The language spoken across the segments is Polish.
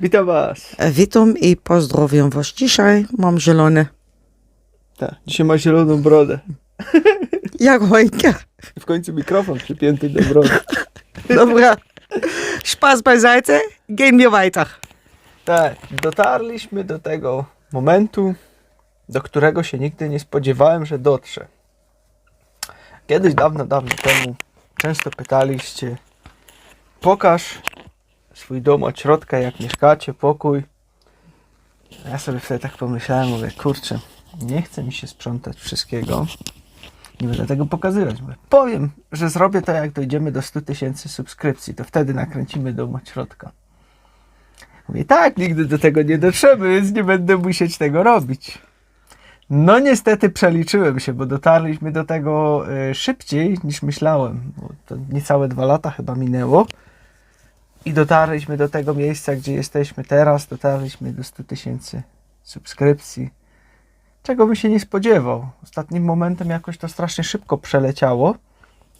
Witam Was. Witam i pozdrowiam Was. Dzisiaj mam zielone, Tak, dzisiaj ma zieloną brodę. jak. I w końcu mikrofon przypięty do brody. Dobra, Spaß beiseite, gehen wir weiter. Tak, dotarliśmy do tego momentu, do którego się nigdy nie spodziewałem, że dotrze. Kiedyś, dawno, dawno temu, często pytaliście, pokaż swój dom od środka, jak mieszkacie, pokój. Ja sobie wtedy tak pomyślałem, mówię, kurczę, nie chce mi się sprzątać wszystkiego. Nie będę tego pokazywać. Mówię, powiem, że zrobię to, jak dojdziemy do 100 tysięcy subskrypcji, to wtedy nakręcimy dom od środka. Mówię, tak, nigdy do tego nie dotrzemy, więc nie będę musieć tego robić. No niestety przeliczyłem się, bo dotarliśmy do tego e, szybciej niż myślałem. Bo to niecałe dwa lata chyba minęło. I dotarliśmy do tego miejsca, gdzie jesteśmy teraz. Dotarliśmy do 100 tysięcy subskrypcji. Czego bym się nie spodziewał. Ostatnim momentem jakoś to strasznie szybko przeleciało.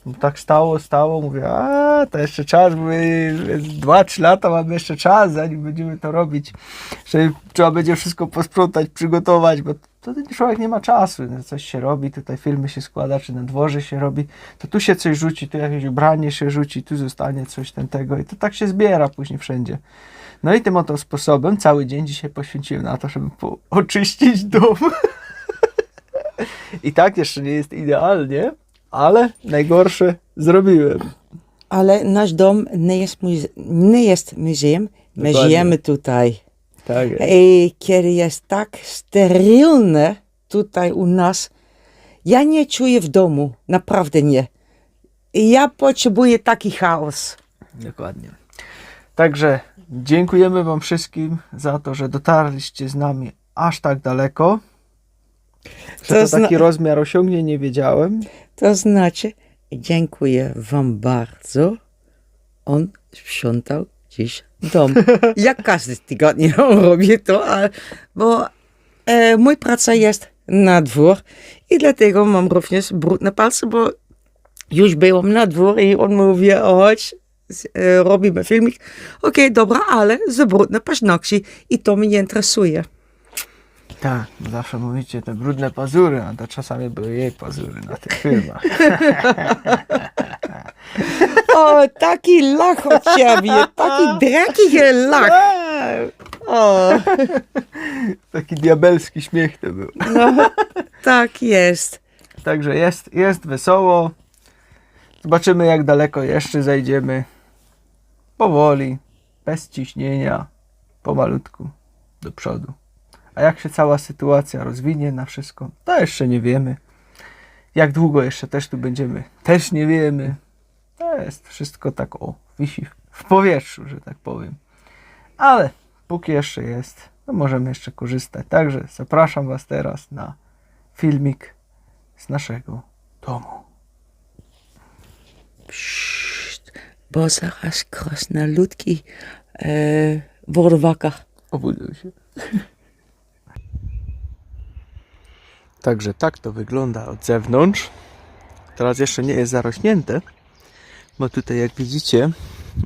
Bo tak stało, stało, mówię, a to jeszcze czas, my 2-3 lata mamy jeszcze czas, zanim będziemy to robić, że trzeba będzie wszystko posprzątać, przygotować, bo to ten człowiek nie ma czasu, no, coś się robi, tutaj filmy się składa, czy na dworze się robi, to tu się coś rzuci, tu jakieś ubranie się rzuci, tu zostanie coś ten tego i to tak się zbiera później wszędzie. No i tym oto sposobem cały dzień dzisiaj poświęciłem na to, żeby oczyścić dom. I tak jeszcze nie jest idealnie, ale najgorsze zrobiłem. Ale nasz dom nie jest, muze- nie jest muzeum, my Dokładnie. żyjemy tutaj. Tak jest. I kiedy jest tak sterylne tutaj u nas, ja nie czuję w domu, naprawdę nie. I ja potrzebuję taki chaos. Dokładnie. Także dziękujemy Wam wszystkim za to, że dotarliście z nami aż tak daleko. Że To to zna- taki rozmiar osiągnie, nie wiedziałem. To znaczy, dziękuję Wam bardzo. On sprzątał dziś dom. Jak każdy tygodnie on robi to, bo e, mój praca jest na dwór i dlatego mam również brudne palce, bo już byłam na dwór i on mówi, chodź, e, robimy filmik. Okej, dobra, ale z brudne paznokci i to mnie interesuje. Tak, zawsze mówicie te brudne pazury, a to czasami były jej pazury na tych filmach. O, taki lach od ciebie, taki draki lach. O. Taki diabelski śmiech to był. No, tak jest. Także jest, jest wesoło. Zobaczymy, jak daleko jeszcze zajdziemy. Powoli, bez ciśnienia, pomalutku do przodu. A jak się cała sytuacja rozwinie na wszystko, to jeszcze nie wiemy. Jak długo jeszcze też tu będziemy, też nie wiemy. To jest wszystko tak o, wisi w powietrzu, że tak powiem. Ale póki jeszcze jest, to możemy jeszcze korzystać. Także zapraszam Was teraz na filmik z naszego domu. Psst, bo zaraz krasnoludki e, worden wakker. Obudził się. Także tak to wygląda od zewnątrz. Teraz jeszcze nie jest zarośnięte, bo tutaj jak widzicie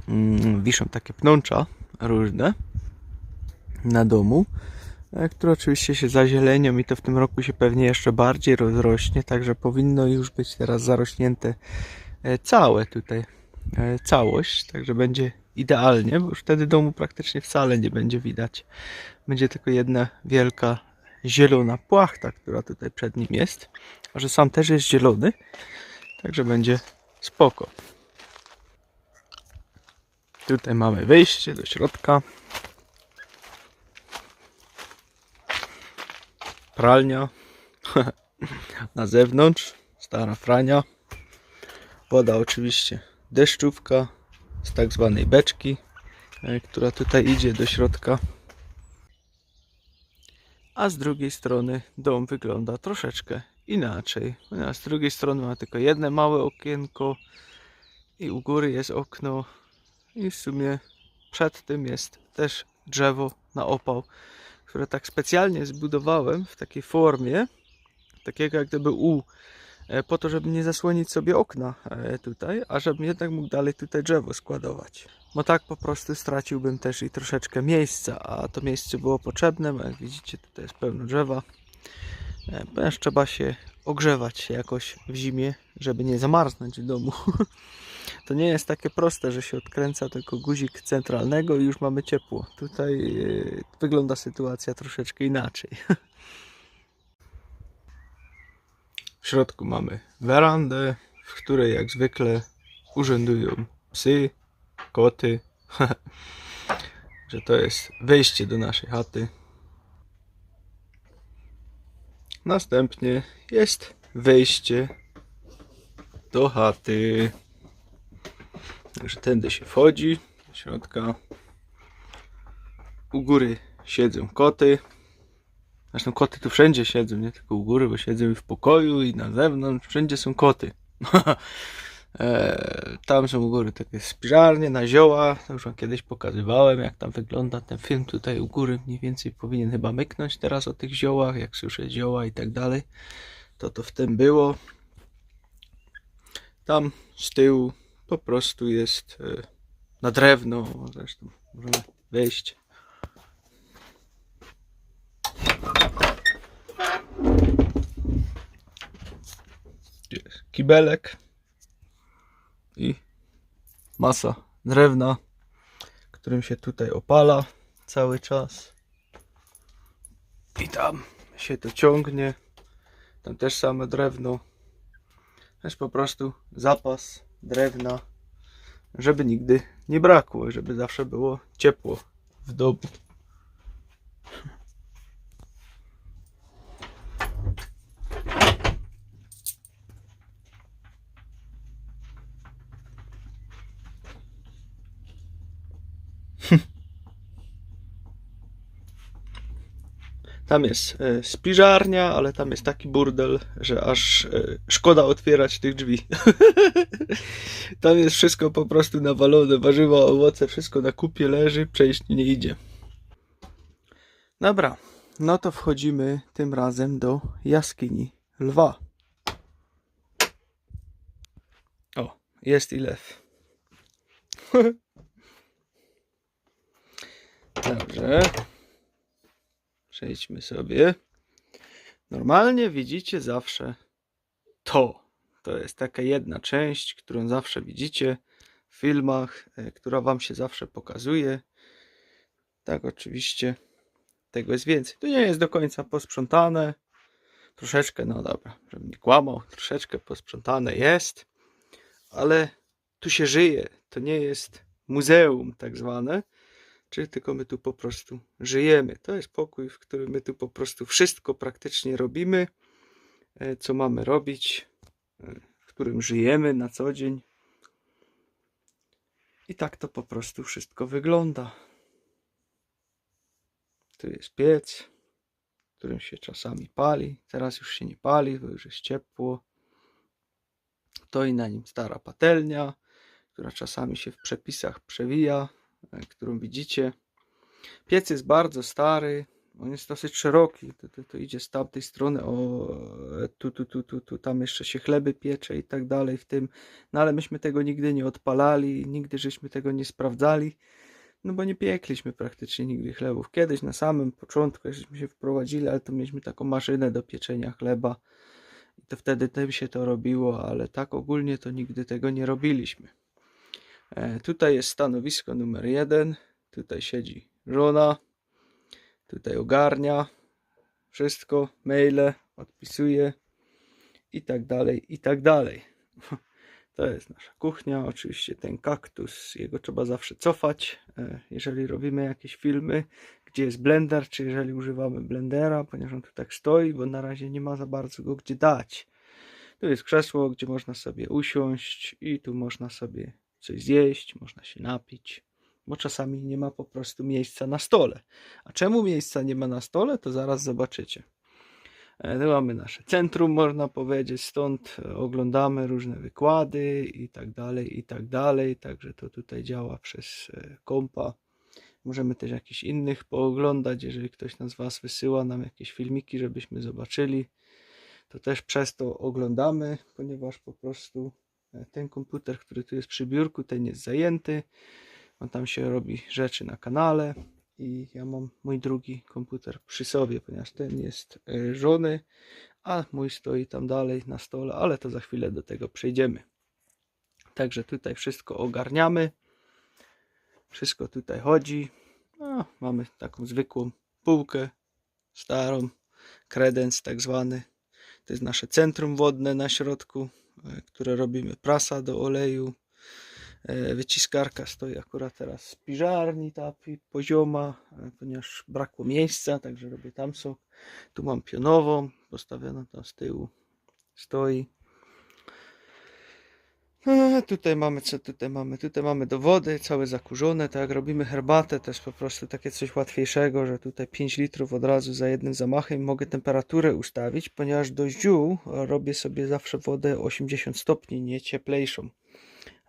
mm, wiszą takie pnącza różne na domu, e, które oczywiście się zazielenią i to w tym roku się pewnie jeszcze bardziej rozrośnie, także powinno już być teraz zarośnięte e, całe tutaj, e, całość, także będzie idealnie, bo już wtedy domu praktycznie wcale nie będzie widać. Będzie tylko jedna wielka zielona płachta, która tutaj przed nim jest, a że sam też jest zielony, także będzie spoko. Tutaj mamy wejście do środka. Pralnia. Na zewnątrz stara frania. Woda oczywiście deszczówka z tak zwanej beczki, e, która tutaj idzie do środka. A z drugiej strony dom wygląda troszeczkę inaczej. A z drugiej strony ma tylko jedno małe okienko i u góry jest okno i w sumie przed tym jest też drzewo na opał, które tak specjalnie zbudowałem w takiej formie, takiego jak gdyby U po to, żeby nie zasłonić sobie okna e, tutaj, a żebym jednak mógł dalej tutaj drzewo składować. Bo tak po prostu straciłbym też i troszeczkę miejsca, a to miejsce było potrzebne, bo jak widzicie tutaj jest pełno drzewa. E, Ponieważ trzeba się ogrzewać jakoś w zimie, żeby nie zamarznąć w domu. To nie jest takie proste, że się odkręca tylko guzik centralnego i już mamy ciepło. Tutaj e, wygląda sytuacja troszeczkę inaczej. W środku mamy werandę, w której jak zwykle urzędują psy, koty. że to jest wejście do naszej chaty. Następnie jest wejście do chaty. Także tędy się wchodzi do środka. U góry siedzą koty. Zresztą koty tu wszędzie siedzą, nie tylko u góry, bo siedzą i w pokoju i na zewnątrz. Wszędzie są koty. Eee, tam są u góry takie spiżarnie na zioła. To już wam kiedyś pokazywałem, jak tam wygląda ten film tutaj u góry. Mniej więcej powinien chyba myknąć teraz o tych ziołach, jak słyszę zioła i tak dalej. To to w tym było. Tam z tyłu po prostu jest e, na drewno. Zresztą możemy wejść. Gdzie jest kibelek i masa drewna, którym się tutaj opala cały czas. I tam się to ciągnie. Tam też same drewno. Jest po prostu zapas drewna, żeby nigdy nie brakło, żeby zawsze było ciepło w domu. Tam jest e, spiżarnia, ale tam jest taki burdel, że aż e, szkoda otwierać tych drzwi. tam jest wszystko po prostu nawalone, warzywa, owoce, wszystko na kupie leży, przejść nie idzie. Dobra, no to wchodzimy tym razem do jaskini lwa. O, jest i lew. Dobrze. Przejdźmy sobie. Normalnie widzicie zawsze to. To jest taka jedna część, którą zawsze widzicie w filmach, e, która wam się zawsze pokazuje. Tak, oczywiście. Tego jest więcej. To nie jest do końca posprzątane. Troszeczkę, no dobra, żebym nie kłamał, troszeczkę posprzątane jest, ale tu się żyje. To nie jest muzeum tak zwane czy tylko my tu po prostu żyjemy. To jest pokój, w którym my tu po prostu wszystko praktycznie robimy, e, co mamy robić, e, w którym żyjemy na co dzień. I tak to po prostu wszystko wygląda. Tu jest piec, którym się czasami pali. Teraz już się nie pali, bo już jest ciepło. To i na nim stara patelnia, która czasami się w przepisach przewija którą widzicie. Piec jest bardzo stary, on jest dosyć szeroki, to, to, to idzie z tamtej strony, o, e, tu, tu, tu, tu, tu, tam jeszcze się chleby piecze i tak dalej w tym, no ale myśmy tego nigdy nie odpalali, nigdy żeśmy tego nie sprawdzali, no bo nie piekliśmy praktycznie nigdy chlebów. Kiedyś na samym początku, jak żeśmy się wprowadzili, ale to mieliśmy taką maszynę do pieczenia chleba i to wtedy tym się to robiło, ale tak ogólnie to nigdy tego nie robiliśmy. E, tutaj jest stanowisko numer jeden. Tutaj siedzi żona. Tutaj ogarnia wszystko, maile, odpisuje i tak dalej, i tak dalej. To jest nasza kuchnia. Oczywiście ten kaktus, jego trzeba zawsze cofać, e, jeżeli robimy jakieś filmy, gdzie jest blender, czy jeżeli używamy blendera, ponieważ on tu tak stoi, bo na razie nie ma za bardzo go gdzie dać. Tu jest krzesło, gdzie można sobie usiąść i tu można sobie coś zjeść, można się napić, bo czasami nie ma po prostu miejsca na stole. A czemu miejsca nie ma na stole, to zaraz zobaczycie. E, Tu mamy nasze centrum, można powiedzieć, stąd e, oglądamy różne wykłady i tak dalej, i tak dalej. Także to tutaj działa przez e, kompa. Możemy też jakichś innych pooglądać, jeżeli ktoś z Was wysyła nam jakieś filmiki, żebyśmy zobaczyli. to też przez to oglądamy, ponieważ po prostu ten komputer, który tu jest przy biurku, ten jest zajęty. On tam się robi rzeczy na kanale i ja mam mój drugi komputer przy sobie, ponieważ ten jest e, żony, a mój stoi tam dalej na stole, ale to za chwilę do tego przejdziemy. Także tutaj wszystko ogarniamy. Wszystko tutaj chodzi. No, mamy taką zwykłą półkę, starą, kredens tak zwany. To jest nasze centrum wodne na środku, które robimy prasa do oleju. E, Wyciskarka stoi akurat teraz z piżarni, ta pozioma, e, ponieważ brakło miejsca, także robię tam sok. Tu mam pionową, postawioną tam z tyłu. Stoi. E, Tutaj mamy, co tutaj mamy? Tutaj mamy dowody, całe zakurzone, tak robimy herbatę, jest po prostu takie coś łatwiejszego, że tutaj 5 litrów od razu za jednym zamachem mogę temperaturę ustawić, ponieważ do ziół robię sobie zawsze wodę 80 stopni, nie cieplejszą.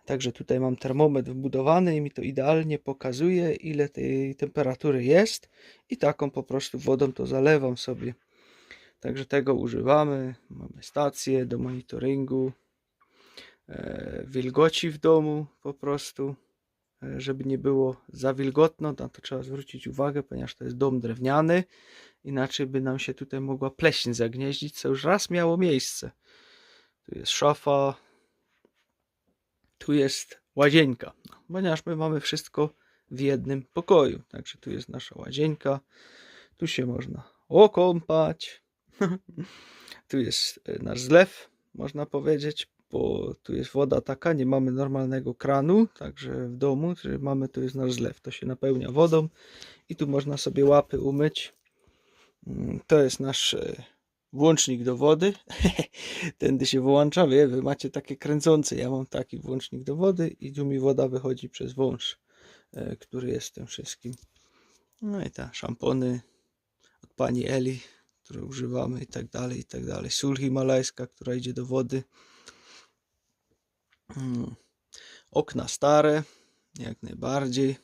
Także tutaj mam termometr wbudowany i mi to idealnie pokazuje, ile tej temperatury jest i taką po prostu wodą to zalewam sobie. Także tego używamy. Mamy stację do monitoringu wilgoci w domu po prostu, e, żeby nie było za wilgotno, na to trzeba zwrócić uwagę, ponieważ to jest dom drewniany, inaczej by nam się tutaj mogła pleśń zagnieździć, co już raz miało miejsce. Tu jest szafa, tu jest łazienka, no, ponieważ my mamy wszystko w jednym pokoju, także tu jest nasza łazienka, tu się można okąpać, tu jest e, nasz zlew, można powiedzieć, bo tu jest woda taka, nie mamy normalnego kranu, także w domu, mamy, tu jest nasz zlew, to się napełnia wodą i tu można sobie łapy umyć. Mm, To jest nasz e, włącznik do wody, tędy się wyłącza, wie, wy macie takie kręcące, ja mam taki włącznik do wody i tu mi woda wychodzi przez wąż, e, który jest tym wszystkim. No i ta szampony od pani Eli, które używamy i tak dalej, i tak dalej. Sól himalajska, która idzie do wody. Mm. Okna stare, jak najbardziej.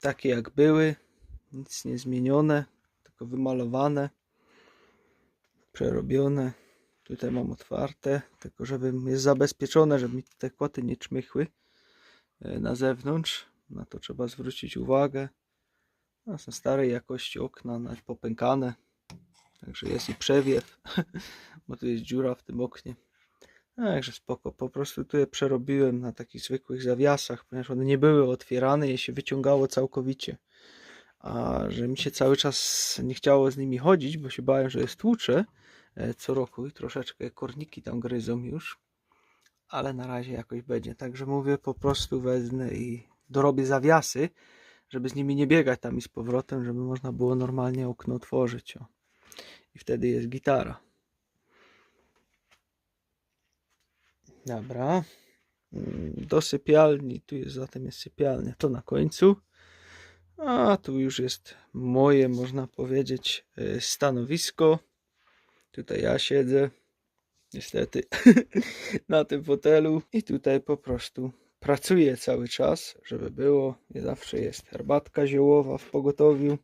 Takie jak były, nic nie zmienione, tylko wymalowane, przerobione. Tutaj mam otwarte, tylko żeby jest zabezpieczone, żeby mi te koty nie czmychły e, na zewnątrz. Na to trzeba zwrócić uwagę. Są starej jakości okna, nawet popękane. Także jest i przewiew, bo tu jest dziura w tym oknie. Także spoko, po prostu tu je przerobiłem na takich zwykłych zawiasach, ponieważ one nie były otwierane, je się wyciągało całkowicie. A że mi się cały czas nie chciało z nimi chodzić, bo się bałem, że je stłuczę e, co roku i troszeczkę korniki tam gryzą już. Ale na razie jakoś będzie. Także mówię, po prostu wezmę i dorobię zawiasy, żeby z nimi nie biegać tam i z powrotem, żeby można było normalnie okno otworzyć. O. I wtedy jest gitara. Dobra. Mm, Do sypialni, tu jest zatem jest sypialnia, to na końcu. A tu już jest moje, można powiedzieć, e, stanowisko. Tutaj ja siedzę, niestety, na tym fotelu i tutaj po prostu pracuję cały czas, żeby było. I zawsze jest herbatka ziołowa w pogotowiu,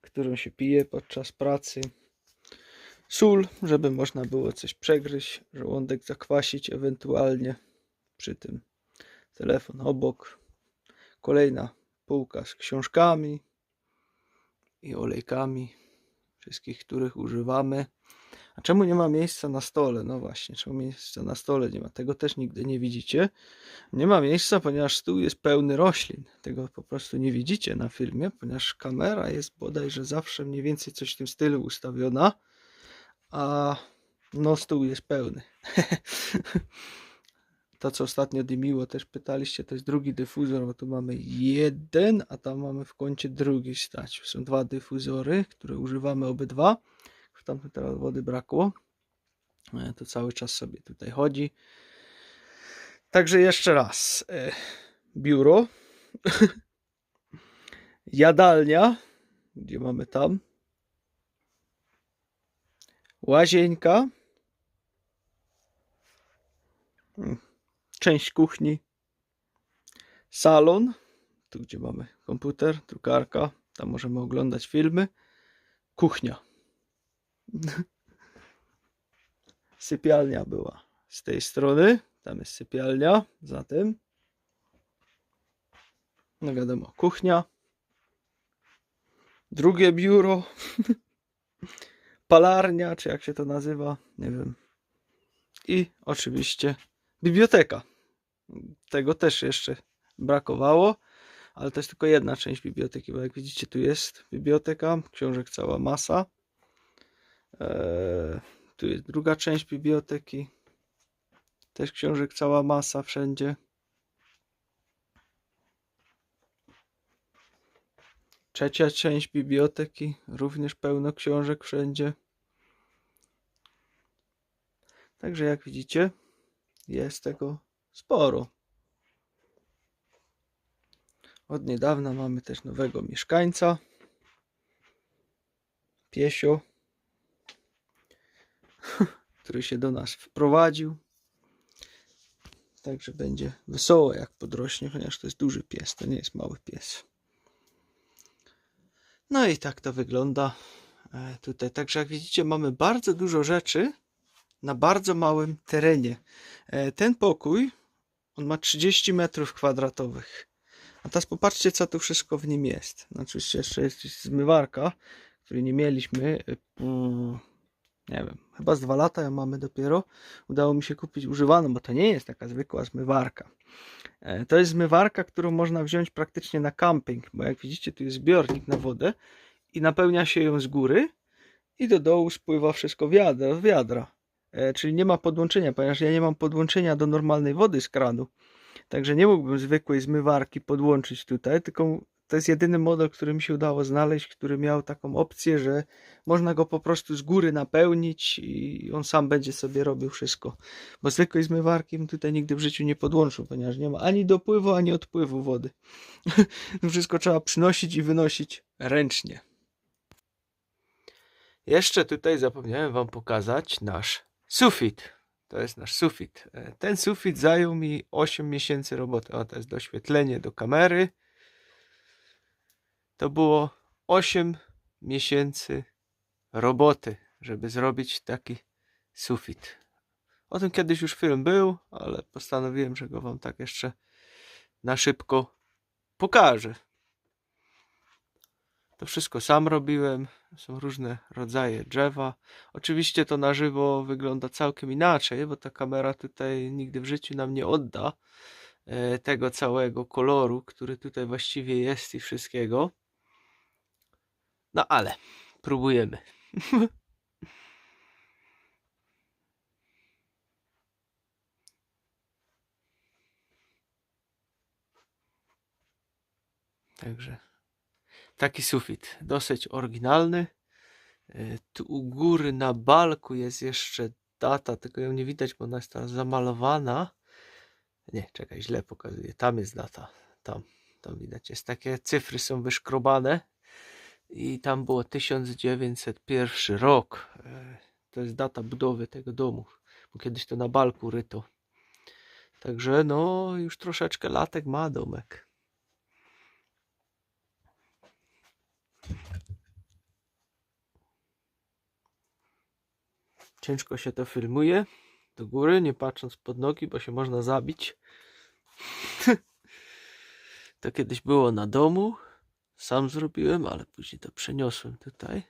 którą się pije podczas pracy. Sól, żeby można było coś przegryźć, żołądek zakwasić ewentualnie przy tym. Telefon obok. Kolejna półka z książkami i olejkami, wszystkich których używamy. A czemu nie ma miejsca na stole? No właśnie, czemu miejsca na stole nie ma? Tego też nigdy nie widzicie. Nie ma miejsca, ponieważ stół jest pełny roślin. Tego po prostu nie widzicie na filmie, ponieważ kamera jest bodajże zawsze mniej więcej coś w tym stylu ustawiona, a no stół jest pełny. To, co ostatnio dymiło, też pytaliście, to jest drugi dyfuzor, bo tu mamy jeden, a tam mamy w kącie drugi stać. Są dwa dyfuzory, które używamy obydwa. Tamtym teraz wody brakło. E, To cały czas sobie tutaj chodzi. Także jeszcze raz. e, Biuro. Jadalnia, gdzie mamy tam. Łazienka. Część kuchni, salon, tu gdzie mamy komputer, drukarka, tam możemy oglądać filmy, kuchnia. sypialnia była z tej strony. Tam jest sypialnia, za tym. No wiadomo, kuchnia. Drugie biuro. Palarnia, czy jak się to nazywa, nie wiem. I oczywiście biblioteka. Tego też jeszcze brakowało, ale to jest tylko jedna część biblioteki, bo jak widzicie, tu jest biblioteka, książek cała masa. Eee, tu jest druga część biblioteki. Też książek cała masa wszędzie. Trzecia część biblioteki, również pełno książek wszędzie. Także jak widzicie, jest tego sporo. Od niedawna mamy też nowego mieszkańca. Piesio, który się do nas wprowadził. Także będzie wesoło jak podrośnie, ponieważ to jest duży pies, to nie jest mały pies. No i tak to wygląda e, tutaj. Także jak widzicie, mamy bardzo dużo rzeczy na bardzo małym terenie. E, Ten pokój, on ma 30 metrów kwadratowych. A teraz popatrzcie, co tu wszystko w nim jest. No, oczywiście jeszcze jest zmywarka, której nie mieliśmy. e, Nie wiem, chyba z dwa lata ją mamy dopiero. Udało mi się kupić używaną, bo to nie jest taka zwykła zmywarka. E, To jest zmywarka, którą można wziąć praktycznie na camping, bo jak widzicie, tu jest zbiornik na wodę i napełnia się ją z góry i do dołu spływa wszystko wiadra, wiadra. E, Czyli nie ma podłączenia, ponieważ ja nie mam podłączenia do normalnej wody z kranu. Także nie mógłbym zwykłej zmywarki podłączyć tutaj, tylko to jest jedyny model, który mi się udało znaleźć, który miał taką opcję, że można go po prostu z góry napełnić i on sam będzie sobie robił wszystko. Bo zwykłej zmywarki tutaj nigdy w życiu nie podłączył, ponieważ nie ma ani dopływu, ani odpływu wody. wszystko trzeba przynosić i wynosić ręcznie. Jeszcze tutaj zapomniałem Wam pokazać nasz sufit. To jest nasz sufit. E, Ten sufit zajął mi 8 miesięcy roboty. O, to jest doświetlenie do kamery. To było 8 miesięcy roboty, żeby zrobić taki sufit. O tym kiedyś już film był, ale postanowiłem, że go Wam tak jeszcze na szybko pokażę. To wszystko sam robiłem. Są różne rodzaje drzewa. Oczywiście to na żywo wygląda całkiem inaczej, bo ta kamera tutaj nigdy w życiu nam nie odda e, tego całego koloru, który tutaj właściwie jest i wszystkiego. No ale próbujemy. Także taki sufit, dosyć oryginalny. E, Tu u góry na balku jest jeszcze data, tylko ją nie widać, bo ona jest teraz zamalowana. Nie, czekaj, źle pokazuję. Tam jest data. Tam, tam widać. Jest takie cyfry są wyszkrobane. I tam było 1901 rok. E, To jest data budowy tego domu, bo kiedyś to na balku ryto. Także no, już troszeczkę latek ma domek. Ciężko się to filmuje do góry, nie patrząc pod nogi, bo się można zabić. to kiedyś było na domu. Sam zrobiłem, ale później to przeniosłem tutaj.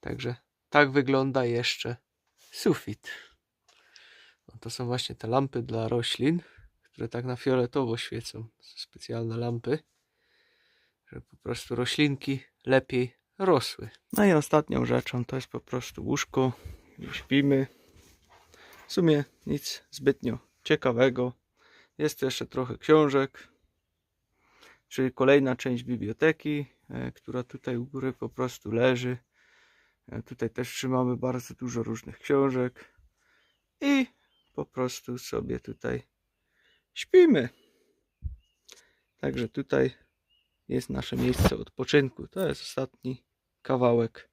Także tak wygląda jeszcze sufit. No to są właśnie te lampy dla roślin, które tak na fioletowo świecą. Są specjalne lampy żeby po prostu roślinki lepiej rosły. No i ostatnią rzeczą to jest po prostu łóżko. Śpimy. W sumie nic zbytnio ciekawego. Jest jeszcze trochę książek, czyli kolejna część biblioteki, e, która tutaj u góry po prostu leży. E, Tutaj też trzymamy bardzo dużo różnych książek i po prostu sobie tutaj śpimy. Także tutaj jest nasze miejsce odpoczynku. To jest ostatni kawałek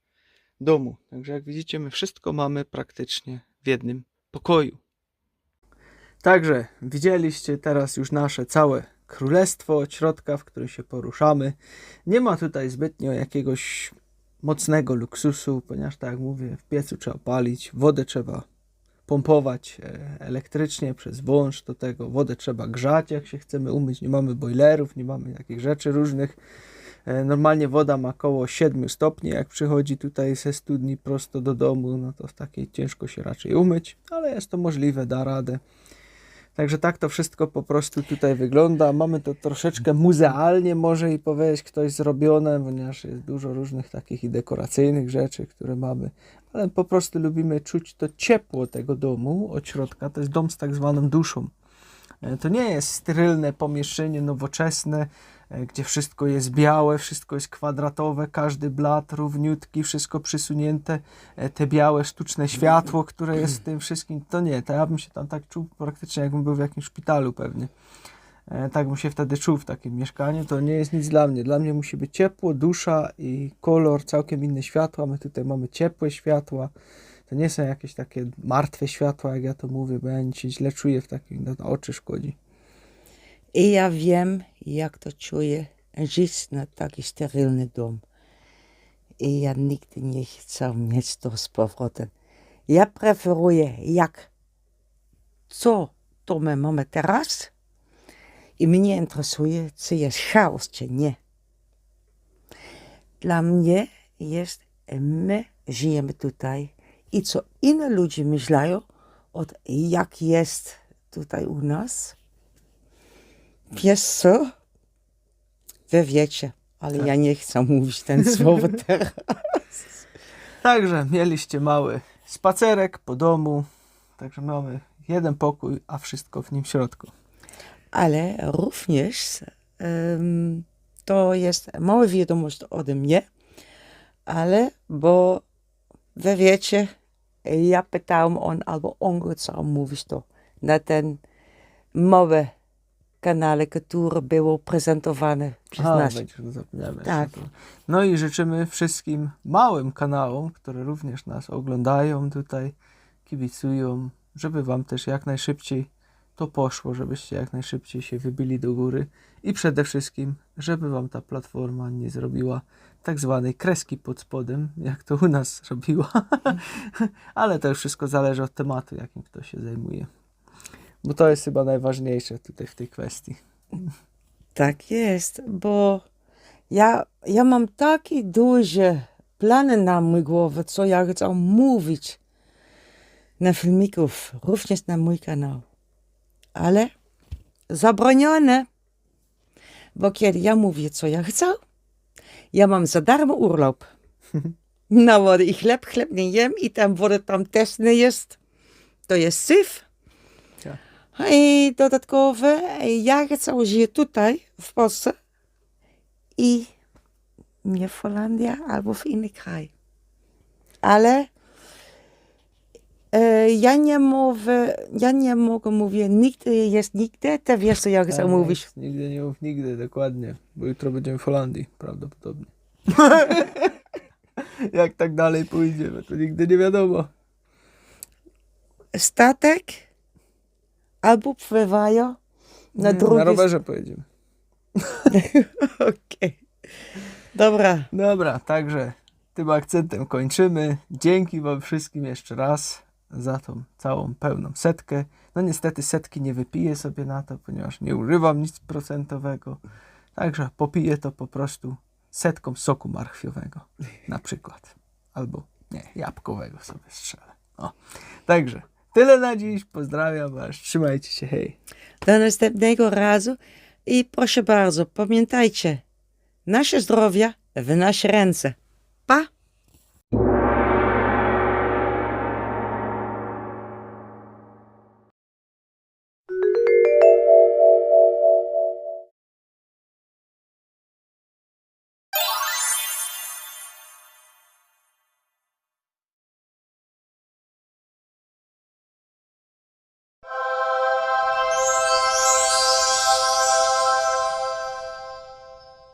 domu. Także jak widzicie, my wszystko mamy praktycznie w jednym pokoju. Także widzieliście teraz już nasze całe królestwo od środka, w którym się poruszamy. Nie ma tutaj zbytnio jakiegoś mocnego luksusu, ponieważ tak jak mówię, w piecu trzeba palić, wodę trzeba pompować e, elektrycznie przez wąż do tego, wodę trzeba grzać jak się chcemy umyć, nie mamy boilerów, nie mamy takich rzeczy różnych. E, Normalnie woda ma około 7 stopni, jak przychodzi tutaj ze studni prosto do domu, no to w takiej ciężko się raczej umyć, ale jest to możliwe, da radę. Także tak to wszystko po prostu tutaj wygląda. Mamy to troszeczkę muzealnie może i powiedzieć ktoś zrobione, ponieważ jest dużo różnych takich i dekoracyjnych rzeczy, które mamy, ale po prostu lubimy czuć to ciepło tego domu od środka. To jest dom z tak zwaną duszą. E, To nie jest sterylne pomieszczenie nowoczesne, gdzie wszystko jest białe, wszystko jest kwadratowe, każdy blat równiutki, wszystko przysunięte, e, te białe sztuczne światło, które jest w tym wszystkim, to nie, to ja bym się tam tak czuł praktycznie jakbym był w jakimś szpitalu pewnie. E, Tak bym się wtedy czuł w takim mieszkaniu, to nie jest nic dla mnie. Dla mnie musi być ciepło, dusza i kolor, całkiem inne światła. My tutaj mamy ciepłe światła. To nie są jakieś takie martwe światła, jak ja to mówię, bo ja się źle czuję w takim, no, oczy szkodzi. I ja wiem, jak to czuję, żyć na taki sterylny dom. I ja nigdy nie chcę mieć to z powrotem. Ja preferuję, jak co to my mamy teraz. I mnie interesuje, czy jest chaos, czy nie. Dla mnie jest, my żyjemy tutaj i co inne ludzie myślają, od jak jest tutaj u nas. Wiesz co? Wy wiecie, ale ja nie chcę mówić ten słowo teraz. Także mieliście mały spacerek po domu. Także mamy jeden pokój, a wszystko w nim w środku. Ale również em, to jest mała wiadomość ode mnie, ale bo wy wiecie, ja pytałam on albo on chciał mówić to na ten mały kanale, który było prezentowane przez A, nas. Tak. No i życzymy wszystkim małym kanałom, które również nas oglądają tutaj, kibicują, żeby wam też jak najszybciej to poszło, żebyście jak najszybciej się wybili do góry i przede wszystkim, żeby wam ta platforma nie zrobiła tak zwanej kreski pod spodem, jak to u nas robiła. Ale to już wszystko zależy od tematu, jakim ktoś się zajmuje. Bo to jest chyba najważniejsze tutaj w tej kwestii. Tak jest, bo ja, ja mam takie duże plany na mój głowę, co ja chcę mówić na filmików, również na mój kanał. Ale zabronione, bo kiedy ja mówię, co ja chcę, ja mam za darmo urlop. Na wodę i chleb, chleb nie jem i tam woda tam też nie jest. To jest syf. Tak. I dodatkowo ja żyć tutaj w Polsce i nie w Holandii albo w inny kraj. Ale e, ja nie mówię, ja nie mogę mówić nigdy jest nigdy, to wiesz co ja chcę Tak mówić. Nigdy nie mów nigdy, dokładnie. Bo jutro będziemy w Holandii, prawdopodobnie. Jak tak dalej pójdzie, no to nigdy nie wiadomo. Statek albo pływają na Nie, drugiej Na rowerze pojedziemy. Okej. Dobra. Dobra, także tym akcentem kończymy. Dzięki wam wszystkim jeszcze raz za tą całą pełną setkę. No niestety setki nie wypiję sobie na to, ponieważ nie używam nic procentowego. Także popiję to po prostu setką soku marchwiowego na przykład. Albo nie, jabłkowego sobie strzelę. O. Także tyle na dziś. Pozdrawiam was. Trzymajcie się. Hej. Do następnego razu i proszę bardzo, pamiętajcie, nasze zdrowie w nasze ręce. Pa!